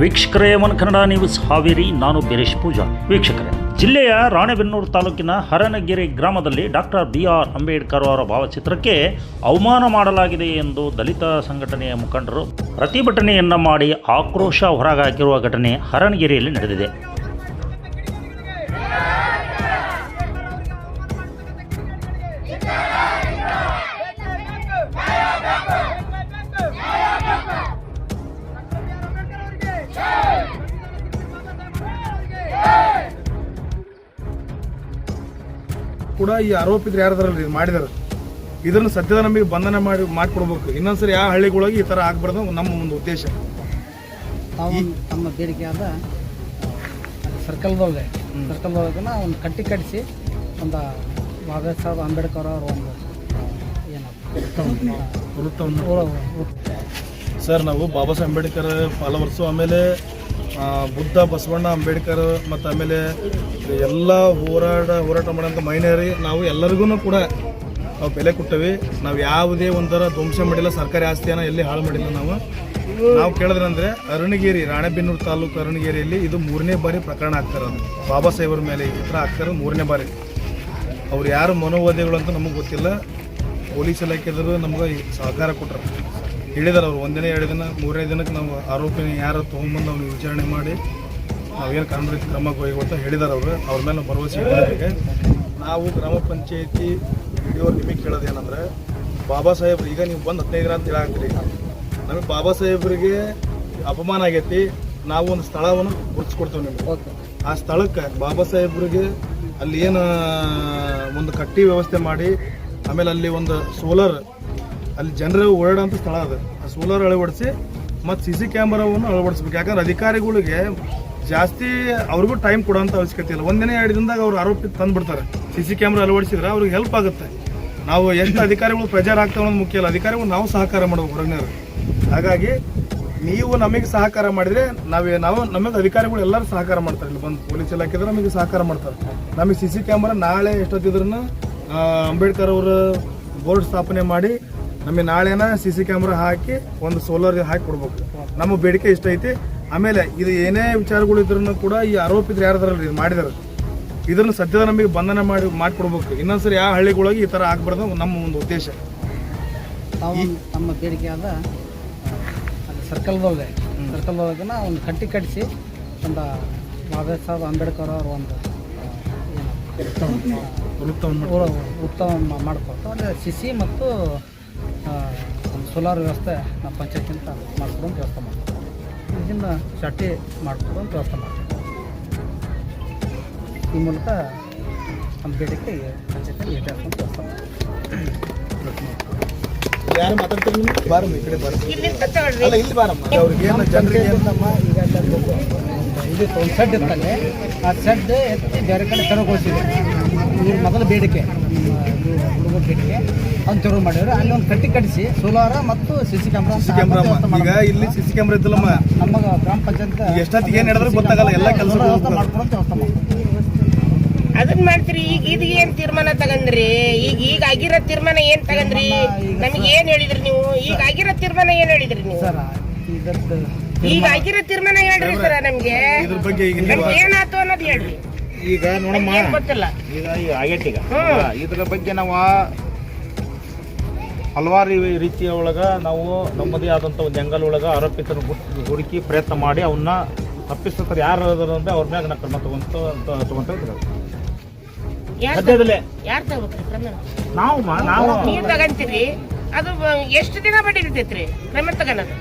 ವೀಕ್ಷಕರೇ one Kannada news Haveri, ನಾನು ಬಿರೇಶ್ ಪೂಜಾ. ವೀಕ್ಷಕರೇ, ಜಿಲ್ಲೆಯ ರಾಣೆಬೆನ್ನೂರು ತಾಲೂಕಿನ ಹರನಗಿರಿ ಗ್ರಾಮದಲ್ಲಿ ಡಾಕ್ಟರ್ ಬಿ ಆರ್ ಅಂಬೇಡ್ಕರ್ ಅವರ ಭಾವಚಿತ್ರಕ್ಕೆ ಅವಮಾನ ಮಾಡಲಾಗಿದೆ ಎಂದು ದಲಿತ ಸಂಘಟನೆಯ ಮುಖಂಡರು ಪ್ರತಿಭಟನೆಯನ್ನು ಮಾಡಿ ಆಕ್ರೋಶ ಹೊರಗಾಕಿರುವ ಘಟನೆ ಹರನಗಿರಿಯಲ್ಲಿ ನಡೆದಿದೆ. ಕೂಡ ಈ ಆರೋಪಿದ್ರು ಯಾರದಾರಲ್ರಿ ಇದು ಮಾಡಿದಾರ. ಇದನ್ನು ಸದ್ಯದ ನಮಗೆ ಬಂಧನ ಮಾಡಿ ಮಾಡಿಕೊಡ್ಬೇಕು. ಇನ್ನೊಂದ್ಸರಿ ಯಾವ ಹಳ್ಳಿಗಳಿಗೆ ಈ ಥರ ಆಗ್ಬಾರ್ದು ನಮ್ಮ ಒಂದು ಉದ್ದೇಶ. ತಾವು ತಮ್ಮ ಬೇಡಿಕೆಯಾದ ಸರ್ಕಲ್ದೊಳಗೆ ಸರ್ಕಲ್ದೊಳಗನ ಒಂದು ಕಟ್ಟಿ ಕಟ್ಟಿಸಿ ಒಂದು ಬಾಬಾ ಸಾಹೇಬ್ ಅಂಬೇಡ್ಕರ್ ಅವರು ಒಂದು ಏನು ಸರ್ ನಾವು ಬಾಬಾ ಸಾಹೇಬ್ ಅಂಬೇಡ್ಕರ್ ಫಾಲೋವರ್ಸು ಆಮೇಲೆ ಬುದ್ಧ, ಬಸವಣ್ಣ, ಅಂಬೇಡ್ಕರ್ ಮತ್ತು ಆಮೇಲೆ ಎಲ್ಲ ಹೋರಾಟ ಹೋರಾಟ ಮಾಡೋಂಥ ಮಹಿಳೆಯರಿ, ನಾವು ಎಲ್ಲರಿಗೂ ಕೂಡ ನಾವು ಬೆಲೆ ಕೊಟ್ಟವಿ. ನಾವು ಯಾವುದೇ ಒಂಥರ ಧ್ವಂಸ ಮಾಡಿಲ್ಲ, ಸರ್ಕಾರಿ ಆಸ್ತಿಯನ್ನು ಎಲ್ಲಿ ಹಾಳು ಮಾಡಿಲ್ಲ ನಾವು. ನಾವು ಕೇಳಿದ್ರಂದ್ರೆ ಅರುಣಗಿರಿ ರಾಣೆಬೆನ್ನೂರು ತಾಲೂಕು ಅರುಣಗಿರಿಯಲ್ಲಿ ಇದು ಮೂರನೇ ಬಾರಿ ಪ್ರಕರಣ ಆಗ್ತಾರೆ ಬಾಬಾ ಸಾಹೇಬ್ರ ಮೇಲೆ ಈ ಥರ ಆಗ್ತಾರೆ ಮೂರನೇ ಬಾರಿ. ಅವ್ರು ಯಾರು ಮನೋವಾದಿಗಳು ಅಂತ ನಮಗೆ ಗೊತ್ತಿಲ್ಲ. ಪೊಲೀಸ್ ಇಲಾಖೆದ್ರು ನಮ್ಗೆ ಸಹಕಾರ ಕೊಟ್ಟರು ಹೇಳಿದಾರೆ ಅವ್ರು. ಒಂದಿನ ಎರಡು ದಿನ, ಮೂರನೇ ದಿನಕ್ಕೆ ನಾವು ಆರೋಪಿನ ಯಾರು ತೊಗೊಂಬಂದು ಅವ್ನಿಗೆ ವಿಚಾರಣೆ ಮಾಡಿ ನಾವೇನು ಕಾನೂನು ರೀತಿ ಕ್ರಮ ಅಂತ ಹೇಳಿದಾರೆ ಅವರು. ಅವ್ರ ಮೇಲೆ ಭರವಸೆ ಇಟ್ಟಿದ್ದೇವೆ ನಾವು ಗ್ರಾಮ ಪಂಚಾಯತಿ ವಿಡಿಯೋ ನಿಮಗೆ ಕೇಳೋದು ಏನಂದ್ರೆ, ಬಾಬಾ ಸಾಹೇಬ್ರು, ಈಗ ನೀವು ಬಂದು ಹದಿನೈದು ದಿನ ಅಂತ ಹೇಳಾಕ್ತೀರಿ ನಮಗೆ ಬಾಬಾ ಸಾಹೇಬ್ರಿಗೆ ಅಪಮಾನ ಆಗೈತಿ. ನಾವು ಒಂದು ಸ್ಥಳವನ್ನು ಗುರುತಿಸ್ಕೊಡ್ತೇವೆ ನಿಮಗೆ. ಆ ಸ್ಥಳಕ್ಕೆ ಬಾಬಾ ಸಾಹೇಬ್ರಿಗೆ ಅಲ್ಲಿ ಏನು ಒಂದು ಕಟ್ಟಿ ವ್ಯವಸ್ಥೆ ಮಾಡಿ, ಆಮೇಲೆ ಅಲ್ಲಿ ಒಂದು ಸೋಲಾರ್ ಅಲ್ಲಿ ಜನರು ಓಡಾಡೋಂಥ ಸ್ಥಳ ಅದು. ಆ ಸೋಲಾರ್ ಅಳವಡಿಸಿ ಮತ್ತು ಸಿ ಸಿ ಕ್ಯಾಮ್ರಾವನ್ನು ಅಳವಡಿಸ್ಬೇಕು. ಯಾಕಂದ್ರೆ ಅಧಿಕಾರಿಗಳಿಗೆ ಜಾಸ್ತಿ ಅವ್ರಿಗೂ ಟೈಮ್ ಕೊಡೋಂಥ ಅವಶ್ಯಕತೆ ಇಲ್ಲ. ಒಂದಿನ ಎರಡು ದಿನದಾಗ ಅವ್ರು ಆರೋಪಿ ತಂದುಬಿಡ್ತಾರೆ. ಸಿ ಸಿ ಕ್ಯಾಮ್ರಾ ಅಳವಡಿಸಿದ್ರೆ ಅವ್ರಿಗೆ ಹೆಲ್ಪ್ ಆಗುತ್ತೆ. ನಾವು ಎಷ್ಟು ಅಧಿಕಾರಿಗಳು ಪ್ರೆಜರ್ ಆಗ್ತಾವೆ ಅನ್ನೋದು ಮುಖ್ಯ ಇಲ್ಲ ಅಧಿಕಾರಿಗಳು ನಾವು ಸಹಕಾರ ಮಾಡಬೇಕು ಹೊರಗಿನವ್ರು ಹಾಗಾಗಿ ನೀವು ನಮಗೆ ಸಹಕಾರ ಮಾಡಿದರೆ ನಾವೇ ನಾವು ನಮಗೆ ಅಧಿಕಾರಿಗಳು ಎಲ್ಲರೂ ಸಹಕಾರ ಮಾಡ್ತಾರೆ. ಇಲ್ಲಿ ಬಂದು ಪೊಲೀಸ್ ಇಲಾಖೆದ್ರೆ ನಮಗೆ ಸಹಕಾರ ಮಾಡ್ತಾರೆ. ನಮಗೆ ಸಿ ಸಿ ಕ್ಯಾಮ್ರಾ ನಾಳೆ ಎಷ್ಟೊತ್ತಿದ್ರು ಅಂಬೇಡ್ಕರ್ ಅವರು ಬೋರ್ಡ್ ಸ್ಥಾಪನೆ ಮಾಡಿ ನಮಗೆ ನಾಳೆನ ಸಿ ಸಿ ಕ್ಯಾಮ್ರಾ ಹಾಕಿ ಒಂದು ಸೋಲಾರ್ ಹಾಕಿ ಕೊಡ್ಬೇಕು. ನಮ್ಮ ಬೇಡಿಕೆ ಇಷ್ಟ ಐತಿ. ಆಮೇಲೆ ಇದು ಏನೇ ವಿಚಾರಗಳು ಇದ್ರೂ ಕೂಡ ಈ ಆರೋಪಿದ್ರು ಯಾರದಾರಲ್ಲ ಇದು ಮಾಡಿದಾರೆ. ಇದನ್ನು ಸದ್ಯದ ನಮಗೆ ಬಂಧನ ಮಾಡಿ ಮಾಡಿಕೊಡ್ಬೇಕು. ಇನ್ನೊಂದ್ಸರಿ ಯಾವ ಹಳ್ಳಿಗಳಿಗೆ ಈ ಥರ ಆಗ್ಬಾರ್ದು ನಮ್ಮ ಒಂದು ಉದ್ದೇಶ. ತಾವು ತಮ್ಮ ಆದ ಸರ್ಕಲ್ದೊಳಗೆ ಸರ್ಕಲ್ದೊಳಗನ ಒಂದು ಕಟ್ಟಿ ಕಟ್ಟಿಸಿ ಒಂದು ಬಾಬಾ ಸಾಹೇಬ್ ಅಂಬೇಡ್ಕರ್ ಅವ್ರ ಒಂದು ಉತ್ತಮ ಮಾಡ್ಕೊಟ್ಟು ಸಿ ಸಿಸಿ ಮತ್ತು ಒಂದು ಸೋಲಾರ್ ವ್ಯವಸ್ಥೆ ನಮ್ಮ ಪಂಚಾಯತಿಂದ ಮಾಡ್ಕೊಡೋಂಥ ವ್ಯವಸ್ಥೆ ಮಾಡ್ತೀವಿ. ಇದನ್ನು ಚಾಟಿ ಅಂತ ವ್ಯವಸ್ಥೆ ಮಾಡ್ತೀವಿ. ಈ ಮೂಲಕ ನಮ್ಮ ಬೇಡಿಕೆ ಪಂಚಾಯತ್ನಲ್ಲಿ ಏಟ್ ಹಾಕೊಂಡು ವ್ಯವಸ್ಥೆ ಮಾಡ್ತೀವಿ. ಯಾರು ಮಾತಾಡ್ತೀರಿ? ಬಾರಮ್ಮ ಈ ಕಡೆ ಬಾರಮ್ಮ. ಅಲ್ಲ ಇಲ್ಲಿ ಬಾರಮ್ಮ. ಅವ್ರಿಗೆ ಏನು ಜನರಿಗೆ ಏನು ನಮ್ಮ ಈಗ ಒಂದು ಇದು ಒಂದು ಸೆಡ್ ಇರ್ತದೆ ಆ ಸೆಡ್ ಎತ್ತಿ ಬೇರೆ ಕಡೆ ತೆರವುಗೊಳಿಸಿದೆ. ಇವ್ರ ಮೊದಲು ಬೇಡಿಕೆ. ಹುಡುಗರ ಬೇಡಿಕೆ. ಅವ್ನು ತೆರವು ಮಾಡಿದ್ರು. ಅಲ್ಲಿ ಒಂದು ಕಟ್ಟಿ ಕಟ್ಟಿಸಿ ಸೋಲಾರ ಮತ್ತು C C camera C camera ಈಗ ಇಲ್ಲಿ ಸಿ ಸಿ ಕ್ಯಾಮ್ರಾ ಇದ್ದಲ್ಲಮ್ಮ ನಮ್ಮ ಗ್ರಾಮ ಪಂಚಾಯತ್ ಎಷ್ಟೊತ್ತಿಗೆ ಏನು ಹೇಳಿದ್ರು ಗೊತ್ತಾಗಲ್ಲ, ಎಲ್ಲ ಕೆಲಸ ಅದನ್ ಮಾಡ್ಕೊಡೋಂಥ ವ್ಯವಸ್ಥೆ ಮಾಡ್ತೀವಿ ಅದನ್ನ ಮಾಡ್ತೀರಿ. ಈಗ ಇದು ಏನ್ ತೀರ್ಮಾನ ತಗಂದ್ರಿ ಈಗ ಈಗ ಆಗಿರೋ ತೀರ್ಮಾನ ಏನ್ ತಗಂದ್ರಿ ನಮಗೆ ಏನ್ ಹೇಳಿದ್ರಿ ನೀವು? ಈಗ ಆಗಿರೋ ತೀರ್ಮಾನ ಏನ್ ಹೇಳಿದ್ರಿ ನೀವು? ಈಗ ಆಗಿರೋ ತೀರ್ಮಾನ ಹೇಳ್ರಿ ಸರ್ ನಮ್ಗೆ. ಇದ್ರ ಬಗ್ಗೆ ಈಗ ನೀವು ನಮ್ಗೆ ಏನಾಯ್ತು ಅನ್ನೋದು ಹೇಳ್ರಿ. ಈಗ ನೋಡಮ್ಮ ಗೊತ್ತಿಲ್ಲ. ಈಗ ಈಗ ಆಗೈತಿ ಈಗ. ಹ್ಮ್. ಇದ್ರ ಬಗ್ಗೆ ನಾವು ಹಲವಾರು ರೀತಿಯ ಒಳಗ ನಾವು ನಮ್ಮದೇ ಆದಂಥ ಒಂದು ಜಂಗಲ್ ಒಳಗ ಆರೋಪಿತರನ್ನು ಹುಡ್- ಹುಡುಕಿ ಪ್ರಯತ್ನ ಮಾಡಿ ಅವನ್ನ ತಪ್ಪಿಸ್ತಾರೆ. ಯಾರು ಅದಾರ ಅಂದ್ರೆ ಅವ್ರ ಮ್ಯಾಗ ನಾ ಕ್ರಮ ತಗೊಂತ ತಗೊಂತ ಇದ್ರು. ಯಾರ್ ಸದ್ಯದಲ್ಲೇ. ಯಾರು ತಗೋಬೇಕ್ರಿ ಕ್ರಮ? ನಾವು ಮಾ- ನಾವು. ನೀವ್ ತಗಂತೀರಿ. ಅದು ಎಷ್ಟು ದಿನ ಬಡಿತೈತ್ರಿ ಕ್ರಮ ತಗನದು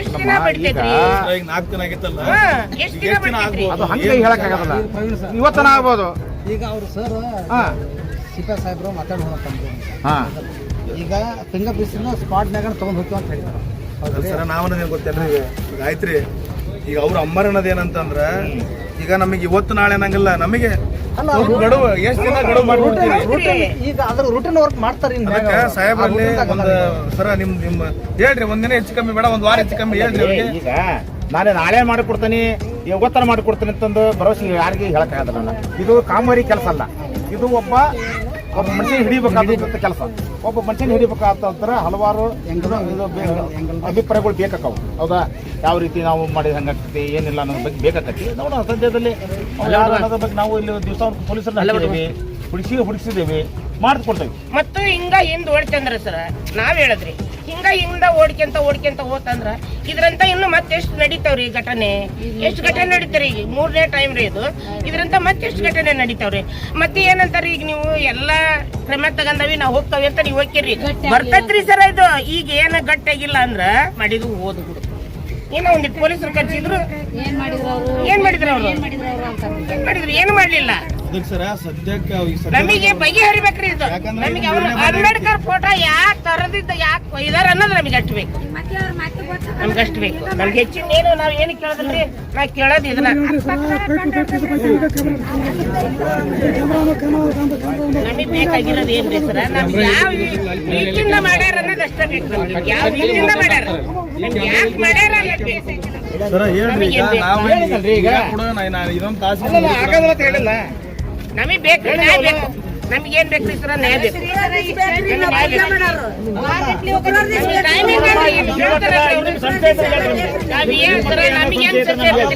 ಎಷ್ಟು ದಿನ ಬಡಿತೈತ್ರಿ? ಈಗ ನಾಲ್ಕು ದಿನ ಆಗಿತ್ತಲ್ಲ. ಎಷ್ಟು ದಿನ ಆಗ್ಬೋದು? ಅದು ಹಂಗೆ ಹೇಳಕ್ಕಾಗಲ್ಲ. ಇವತ್ತನ ಆಗ್ಬೋದು. ಈಗ ಅವರು ಸರ್ ಹಾ. ಸಿಪಾ ಸಾಹೇಬ್ರು ಮಾತಾಡಿ ಹೋಗ್ತಂದ್ರು ಹಾ. ಈಗ ಫಿಂಗರ್ ಪ್ರಿಂಟ್ಸ್ನ ಸ್ಪಾಟ್ನಾಗ ತೊಗೊಂಡು ಹೋಗ್ತೀವಿ ಅಂತ ಹೇಳಿದ್ರು. ಹೌದ್ರಿ? ಸರ ನಾವು ಅನ್ನೋದು ಗೊತ್ತೇನ್ರಿ ಈಗ ಈಗ ಆಯ್ತ್ರಿ. ಈಗ ಅವ್ರ ಅಮ್ಮರನ್ನೋದು ಏನಂತಂದ್ರೆ ಈಗ ನಮಗೆ ಇವತ್ತು ನಾಳೆ ಅನ್ನಂಗಿಲ್ಲ. ನಮಗೆ ಗಡುವು ಎಷ್ಟು ದಿನ ಗಡುವು ಮಾಡ್ಬಿಡ್ತೀರಿ? ಈಗ ಅದ್ರ ರೂಟೀನ್ ವರ್ಕ್ ಮಾಡ್ತಾರೆ ಅದಕ್ಕೆ ಸಾಹೇಬ್ರಲ್ಲಿ ಒಂದು ಸರ ನಿಮ್ ನಿಮ್ಮ ಹೇಳ್ರಿ ಒಂದಿನ ಹೆಚ್ಚು ಕಮ್ಮಿ ಬೇಡ ಒಂದ್ ವಾರ ಹೆಚ್ಚು ಕಮ್ಮಿ ಹೇಳ್ರಿ ಅವ್ರಿಗೆ. ಈಗ ನಾಳೆ ನಾಳೆ ಮಾಡಿಕೊಡ್ತೀನಿ ಇವತ್ತರ ಮಾಡಿಕೊಡ್ತೀನಿ ಅಂತಂದು ಭರವಸೆ ಯಾರಿಗೆ ಹೇಳಕ್ಕಾಗಲ್ಲ ನಾನು. ಇದು ಕಾಮಗಾರಿ ಕೆಲಸ ಅಲ್ಲ. ಇದು ಒಬ್ಬ ಒಬ್ಬ ಮನುಷ್ಯನ ಹಿಡಿಬೇಕಾದಂತ ಕೆಲಸ. ಒಬ್ಬ ಮನುಷ್ಯನ ಹಿಡಿಬೇಕಾದಂತರ ಹಲವಾರು ಅಭಿಪ್ರಾಯಗಳು ಬೇಕಾಕವು ಹೌದಾ? ಯಾವ ರೀತಿ ನಾವು ಮಾಡಿದ ಹಂಗಾಗ್ತೈತಿ ಏನಿಲ್ಲ ಅನ್ನೋದ್ರ ಬಗ್ಗೆ ಬೇಕಾಕತಿ ನೋಡೋಣ ಸದ್ಯದಲ್ಲಿ ಅನ್ನೋದ್ರ ಬಗ್ಗೆ ನಾವು ಇಲ್ಲಿ ದಿವಸ ಪೊಲೀಸರನ್ನ ಹಾಕಿದ್ದೇವೆ. ಹುಡುಕಿ ಹುಡುಕಿಸಿದ್ದೇವೆ. ಮಾಡಿಸ್ಕೊಡ್ತೇವೆ ಮತ್ತು ಹಿಂಗ ಹಿಂದ್ ಓಡ್ತಂದ್ರ ಸರ್? ನಾವ್ ಹೇಳದ್ರಿ. ಹಿಂಗ ಹಿಂದ ಓಡ್ಕೊಂತ ಓಡ್ಕೊಂತ ಹೋತಂದ್ರ ಇದ್ರಂತ ಇನ್ನು ಮತ್ತೆಷ್ಟು ನಡೀತಾವ್ರಿ ಘಟನೆ? ಎಷ್ಟು ಘಟನೆ ನಡೀತಾವ್ರಿ ಈಗ? ಮೂರನೇ ಟೈಮ್ ರೀ ಇದು. ಇದ್ರಂತ ಮತ್ತೆಷ್ಟು ಘಟನೆ ನಡೀತಾವ್ರಿ? ಮತ್ತೆ ಏನಂತಾರ ಈಗ ನೀವು ಎಲ್ಲಾ ಕ್ರಮ ತಗೊಂಡವಿ ನಾವು ಹೋಗ್ತಾವಿ ಅಂತ ನೀವು ಹೋಗ್ತೀರಿ ಬರ್ತೈತ್ರಿ ಸರ್ ಇದು. ಈಗ ಏನ ಗಟ್ಟಾಗಿಲ್ಲ ಅಂದ್ರ ಮಾಡಿದ್ರು ಓದ್ ಏನೋ ಒಂದಿಟ್ಟು ಪೊಲೀಸರು ಕರ್ಸಿದ್ರು? ಏನ್ ಮಾಡಿದ್ರು ಅವರು? ಏನ್ ಮಾಡಿದ್ರು ಅವ್ರು? ಏನ್ ಮಾಡಿದ್ರು? ಏನು ಮಾಡ್ಲಿಲ್ಲ. ಅದಕ್ಕೆ ಸರ ಸದ್ಯಕ್ಕೆ ಈ ಸದ್ಯ ನಮಗೆ ಬಗೆಹರಿಬೇಕ್ರಿ ಇದು. ಯಾಕಂದ್ರೆ ನಮಗೆ ಅವರು ಬೇರೆ ಅಂಬೇಡ್ಕರ್ ಫೋಟೋ ಯಾಕೆ ತರದಿದ್ದ ಯಾಕೆ ಒಯ್ದಾರ ಅನ್ನೋದು ನಮಗೆ ಅಷ್ಟು ಬೇಕು. ನಮ್ಗೆ ಅಷ್ಟು ಬೇಕು. ನಮ್ಗೆ ಹೆಚ್ಚಿನ ಏನು ನಾವು ಏನು ಕೇಳೋದ್ರಿ ನಾ ಕೇಳೋದು ಇದನ್ನ. ನಮಗೆ ಬೇಕಾಗಿರೋದು ಏನ್ರಿ ಸರ? ನಮ್ಗೆ ಯಾವ ರೀತಿಯಿಂದ ಮಾಡ್ಯಾರ ಅನ್ನೋದು ಅಷ್ಟೇ ಬೇಕು ನಮ್ಗೆ. ಯಾವ ರೀತಿಯಿಂದ ಮಾಡ್ಯಾರ? ನಮ್ಗೆ ಯಾಕೆ ಮಾಡ್ಯಾರ ಅನ್ನೋದು ಬೇಕು ಸರ ಹೇಳ್ರಿ ಈಗ ನಾವು ಈಗ. ಕೂಡ ನಾನು ಇದೊಂದು ತಾಸು ಹೇಳಿಲ್ಲ ನಮಗೆ ಬೇಕು ನ್ಯಾಯ ಬೇಕು. ನಮ್ಗೆ ಏನ್ ಬೇಕು ಸರ ನ್ಯಾಯ ಬೇಕು. ಸರ?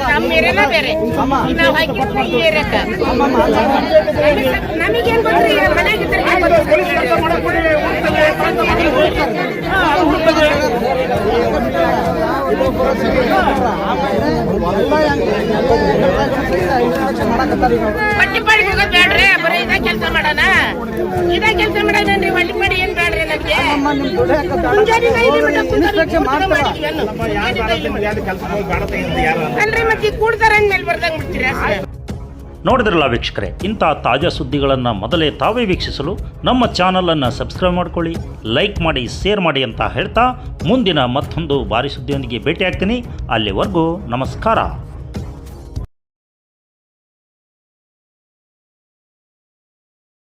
ನಮ್ಮ ಏರಿಯಾನ ಬೇರೆ. ನಾವು ಈ ನಮಗೇನ್ ಮನೆಯಾಗಿದ್ರೆ ಮಾಡೋಣ ಇದೇ ಕೆಲಸ ಮಾಡೋಣನ್ರಿ ಬಟ್ಟಿ ಮಾಡಿ ಏನ್ ಬೇಡ್ರಿ ನಮ್ಗೆ? ಮುಂಜಾನೆ ಐದು ಬಿಟ್ಟು ಕುಂತ್ಕೊಂಡು ಮಾಡಿದ್ವಿ ಅನ್ನು. ಅಲ್ರಿ ಮತ್ತೆ ಕೂಡ್ತಾರ ಅಂದ್ಮೇಲೆ ಬರ್ದಂಗ್ ಬಿಡ್ತೀರಾ? ನೋಡಿದ್ರಲ್ಲ ವೀಕ್ಷಕರೇ ಇಂಥ ತಾಜಾ ಸುದ್ದಿಗಳನ್ನು ಮೊದಲೇ ತಾವೇ ವೀಕ್ಷಿಸಲು ನಮ್ಮ ಚಾನಲನ್ನು ಸಬ್ಸ್ಕ್ರೈಬ್ ಮಾಡ್ಕೊಳ್ಳಿ ಲೈಕ್ ಮಾಡಿ ಶೇರ್ ಮಾಡಿ ಅಂತ ಹೇಳ್ತಾ ಮುಂದಿನ ಮತ್ತೊಂದು ಭಾರಿ ಸುದ್ದಿಯೊಂದಿಗೆ ಭೇಟಿಯಾಗ್ತೀನಿ. ಅಲ್ಲಿವರೆಗೂ ನಮಸ್ಕಾರ.